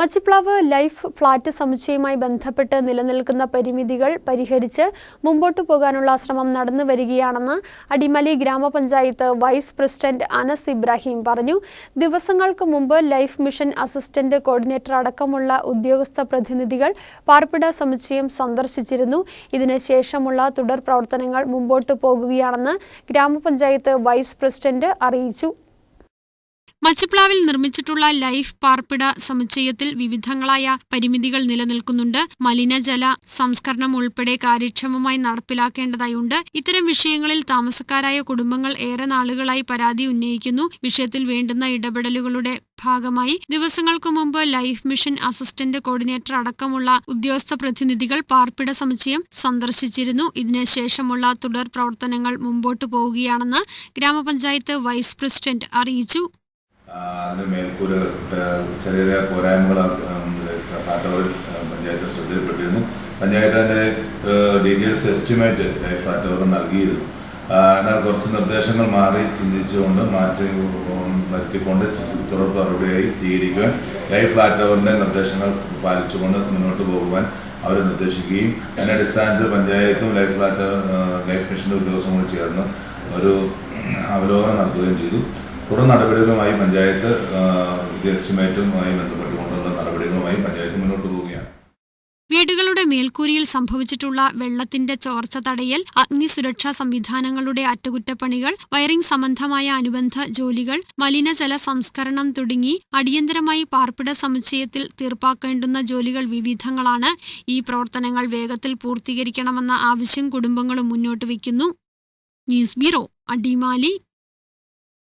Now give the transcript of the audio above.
Machiplavu life flat സമുച്ചയവുമായി ബന്ധപ്പെട്ട് നിലനിൽക്കുന്ന പരിമിതികൾ പരിഹരിച്ച് മുമ്പോട്ടു പോകാനുള്ള ശ്രമം നടന്നു വരികയാണെന്ന് അടിമലി ഗ്രാമപഞ്ചായത്ത് വൈസ് പ്രസിഡന്റ് അനസ് ഇബ്രാഹിം പറഞ്ഞു. ദിവസങ്ങൾക്ക് മുമ്പ് ലൈഫ് മിഷൻ അസിസ്റ്റന്റ് കോർഡിനേറ്റർ അടക്കമുള്ള ഉദ്യോഗസ്ഥ പ്രതിനിധികൾ പാർപ്പിട സമുച്ചയം സന്ദർശിച്ചിരുന്നു. ഇതിനുശേഷമുള്ള തുടർ പ്രവർത്തനങ്ങൾ മുമ്പോട്ടു പോകുകയാണെന്ന് ഗ്രാമപഞ്ചായത്ത് വൈസ് പ്രസിഡന്റ് അറിയിച്ചു. മച്ചപ്ലാവിൽ നിർമ്മിച്ചിട്ടുള്ള ലൈഫ് പാർപ്പിട സമുച്ചയത്തിൽ വിവിധങ്ങളായ പരിമിതികൾ നിലനിൽക്കുന്നുണ്ട്. മലിനജല സംസ്കരണം ഉൾപ്പെടെ കാര്യക്ഷമമായി നടപ്പിലാക്കേണ്ടതായുണ്ട്. ഇത്തരം വിഷയങ്ങളിൽ താമസക്കാരായ കുടുംബങ്ങൾ ഏറെ നാളുകളായി പരാതി ഉന്നയിക്കുന്നു. വിഷയത്തിൽ വേണ്ടുന്ന ഇടപെടലുകളുടെ ഭാഗമായി ദിവസങ്ങൾക്കു മുമ്പ് ലൈഫ് മിഷൻ അസിസ്റ്റന്റ് കോർഡിനേറ്റർ അടക്കമുള്ള ഉദ്യോഗസ്ഥ പ്രതിനിധികൾ പാർപ്പിട സമുച്ചയം സന്ദർശിച്ചിരുന്നു. ഇതിനുശേഷമുള്ള തുടർ പ്രവർത്തനങ്ങൾ മുമ്പോട്ടു പോവുകയാണെന്ന് ഗ്രാമപഞ്ചായത്ത് വൈസ് പ്രസിഡന്റ് അറിയിച്ചു. അതിന് മേൽക്കൂര ചെറിയ ചെറിയ പോരായ്മകൾ ഫാറ്റോറിൽ പഞ്ചായത്ത് ശ്രദ്ധയിൽപ്പെട്ടിരുന്നു. പഞ്ചായത്ത് അതിന്റെ ഡീറ്റെയിൽസ് എസ്റ്റിമേറ്റ് ലൈഫ് ഫ്ലാറ്റോറിന് നൽകിയിരുന്നു. എന്നാൽ കുറച്ച് നിർദ്ദേശങ്ങൾ മാറി ചിന്തിച്ചുകൊണ്ട് മാറ്റി വരുത്തിക്കൊണ്ട് തുടർ നടപടിയായി സ്വീകരിക്കുവാൻ ലൈഫ് ഫ്ലാറ്റോറിന്റെ നിർദ്ദേശങ്ങൾ പാലിച്ചുകൊണ്ട് മുന്നോട്ട് പോകുവാൻ അവർ നിർദ്ദേശിക്കുകയും അതിന്റെ അടിസ്ഥാനത്തിൽ പഞ്ചായത്തും ലൈഫ് ഫ്ലാറ്റ് ലൈഫ് മിഷന്റെ ഉദ്യോഗസ്ഥരും കൂടി ചേർന്ന് ഒരു അവലോകനം നടത്തുകയും ചെയ്തു. തുടർ നടപടികളുമായി പഞ്ചായത്ത് ഇത് എസ്റ്റിമേറ്റുമായി ബന്ധപ്പെട്ടുകൊണ്ടുള്ള നടപടികളുമായി പഞ്ചായത്ത് മുന്നോട്ട് പോവുകയാണ്. വീടുകളുടെ മേൽക്കൂരിയിൽ സംഭവിച്ചിട്ടുള്ള വെള്ളത്തിന്റെ ചോർച്ച തടയൽ അഗ്നി സുരക്ഷാ സംവിധാനങ്ങളുടെ അറ്റകുറ്റപ്പണികൾ വയറിംഗ് സംബന്ധമായ അനുബന്ധ ജോലികൾ മലിനജല സംസ്കരണം തുടങ്ങി അടിയന്തരമായി പാർപ്പിട സമുച്ചയത്തിൽ തീർപ്പാക്കേണ്ടുന്ന ജോലികൾ വിവിധങ്ങളാണ്. ഈ പ്രവർത്തനങ്ങൾ വേഗത്തിൽ പൂർത്തീകരിക്കണമെന്ന ആവശ്യം കുടുംബങ്ങളും മുന്നോട്ട് വയ്ക്കുന്നു. News bureau Adimali